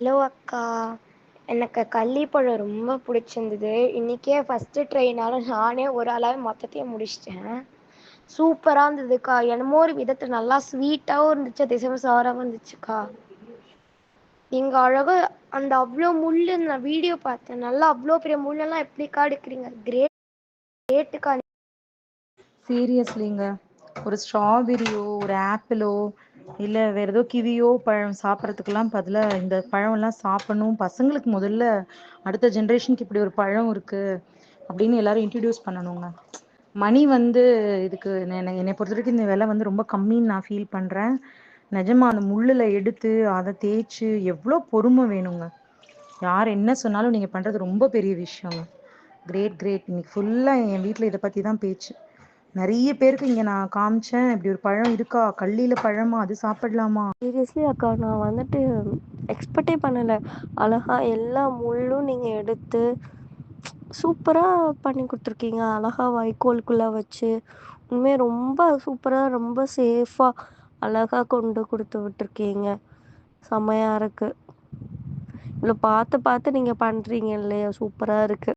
Hello அக்கா. எனக்கு கள்ளிப்பழம் ரொம்ப புடிச்சிருந்தது. இன்னைக்கே ஃபஸ்ட்டு ட்ரெயினால நானே ஒரு ஆளாவே மொத்தத்தையும் முடிச்சிட்டேன். சூப்பரா இருந்ததுக்கா. என்னமோ ஒரு விதத்தை நல்லா ஸ்வீட்டாகவும் இருந்துச்சு. அதே சமயோ இருந்துச்சுக்கா. நீங்க அழகாக அந்த அவ்வளோ முள் நான் வீடியோ பார்த்தேன். நல்லா அவ்வளோ பெரிய முள்ளெல்லாம் எப்படிக்கா எடுக்குறீங்க? கிரேட் கிரேட்டுக்கா சீரியஸ்லிங்க ஒரு ஸ்ட்ராபெரியோ ஒரு ஆப்பிளோ இல்ல வேற ஏதோ கிவியோ பழம் சாப்பறதுக்கெல்லா பதிலாக இந்த பழம் எல்லாம் சாப்பிடணும். பசங்களுக்கு முதல்ல அடுத்த ஜென்ரேஷனுக்கு இப்படி ஒரு பழம் இருக்கு அப்படின்னு எல்லாரும் இன்ட்ரடியூஸ் பண்ணணுங்க. மணி வந்து இதுக்கு என்னை பொறுத்த வரைக்கும் இந்த விலை வந்து ரொம்ப கம்மின்னு நான் ஃபீல் பண்றேன். நிஜமா அந்த முள்ளுல எடுத்து அதை தேய்ச்சு எவ்வளோ பொறுமை வேணுங்க. யார் என்ன சொன்னாலும் நீங்க பண்றது ரொம்ப பெரிய விஷயங்க. கிரேட் கிரேட் இன்னைக்கு ஃபுல்லா வீட்டில இதை பத்தி தான் பேச்சு. நிறைய பேருக்கு இங்க நான் காமிச்சேன். இப்படி ஒரு பழம் இருக்கா? கள்ளியில பழமா? அது சாப்பிடலாமா? சீரியஸ்லி அக்கா நான் வந்துட்டு எக்ஸ்பெக்டே பண்ணல. அழகா எல்லா முள்ளும் நீங்க எடுத்து சூப்பரா பண்ணி கொடுத்துருக்கீங்க. அழகா வைக்கோல்குள்ள வச்சு. உண்மையாக ரொம்ப சூப்பரா ரொம்ப சேஃபா அழகா கொண்டு கொடுத்து விட்ருக்கீங்க செம்மையாக இருக்கு. இவ்வளோ பார்த்து பார்த்து நீங்க பண்றீங்க இல்லையா? சூப்பரா இருக்கு.